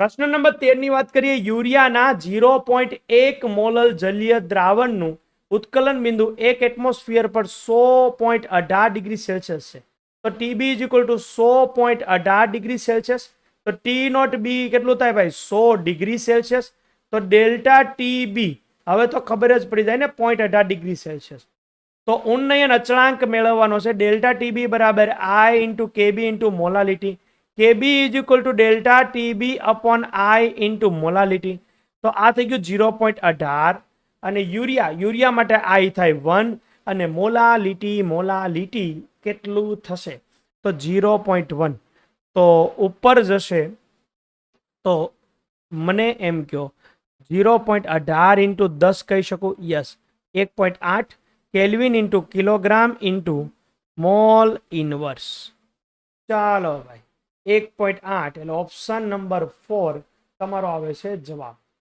પ્રશ્ન નંબર તેરની વાત કરીએ, યુરિયાના ઝીરો પોઈન્ટ એક મોલલ જલીય દ્રાવણનું ઉત્કલન બિંદુ એક એટમોસ્ફિયર પર સો પોઈન્ટ અઢાર ડિગ્રી સેલ્સિયસ છે. તો ટીબી ઇઝ ઇક્વલ ટુ સો પોઈન્ટ અઢાર ડિગ્રી સેલ્સિયસ. તો ટી નોટ બી કેટલું થાય ભાઈ? સો ડિગ્રી સેલ્સિયસ. તો ડેલ્ટા ટી બી હવે તો ખબર જ પડી જાય ને, પોઈન્ટ અઢાર ડિગ્રી સેલ્સિયસ. તો ઉન્નયન અચળાંક મેળવવાનો છે, ડેલ્ટા ટીબી બરાબર I into KB into molality KB is equal to delta TB upon I into molality તો આ થઈ ગયું ઝીરો પોઈન્ટ અઢાર અને યુરિયા યુરિયા માટે આઈ થાય વન અને મોલાલિટી મોલાલિટી કેટલું થશે? તો ઝીરો પોઈન્ટ વન તો ઉપર જશે. તો મને એમ કહો ઝીરો પોઈન્ટ અઢાર ઇન્ટુ દસ કહી શકું? યસ એક પોઈન્ટ આઠ. Kelvin into kilogram into mole inverse ચાલો ભાઈ. એક પોઈન્ટ આઠ એટલે ઓપ્શન નંબર ફોર તમારો આવે છે જવાબ.